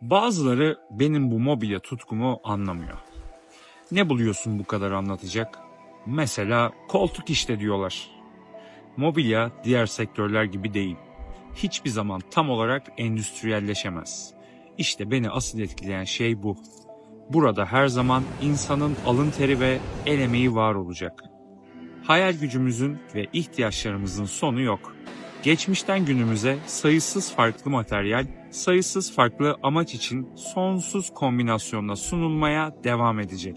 Bazıları benim bu mobilya tutkumu anlamıyor. Ne buluyorsun bu kadar anlatacak? Mesela koltuk işte diyorlar. Mobilya diğer sektörler gibi değil. Hiçbir zaman tam olarak endüstriyelleşemez. İşte beni asıl etkileyen şey bu. Burada her zaman insanın alın teri ve el emeği var olacak. Hayal gücümüzün ve ihtiyaçlarımızın sonu yok. Geçmişten günümüze sayısız farklı materyal, sayısız farklı amaç için sonsuz kombinasyonla sunulmaya devam edecek.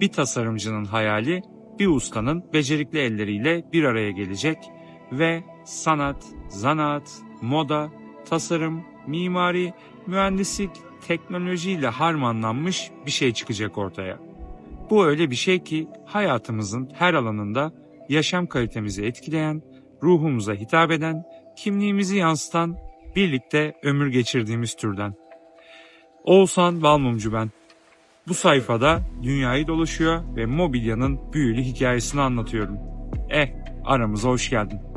Bir tasarımcının hayali bir ustanın becerikli elleriyle bir araya gelecek ve sanat, zanaat, moda, tasarım, mimari, mühendislik, teknolojiyle harmanlanmış bir şey çıkacak ortaya. Bu öyle bir şey ki hayatımızın her alanında yaşam kalitemizi etkileyen, ruhumuza hitap eden, kimliğimizi yansıtan, birlikte ömür geçirdiğimiz türden. Oğuzhan Balmumcu ben. Bu sayfada dünyayı dolaşıyor ve mobilyanın büyülü hikayesini anlatıyorum. Eh, aramıza hoş geldin.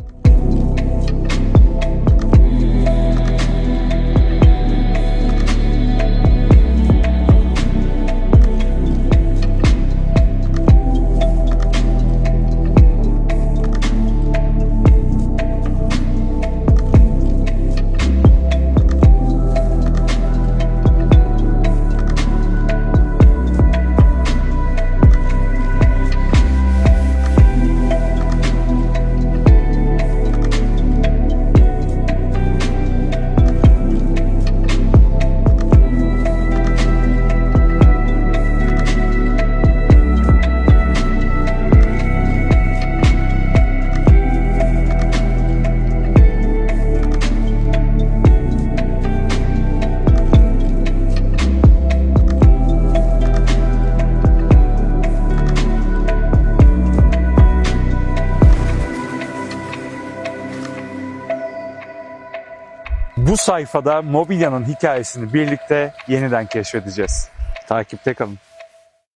Bu sayfada mobilyanın hikayesini birlikte yeniden keşfedeceğiz. Takipte kalın.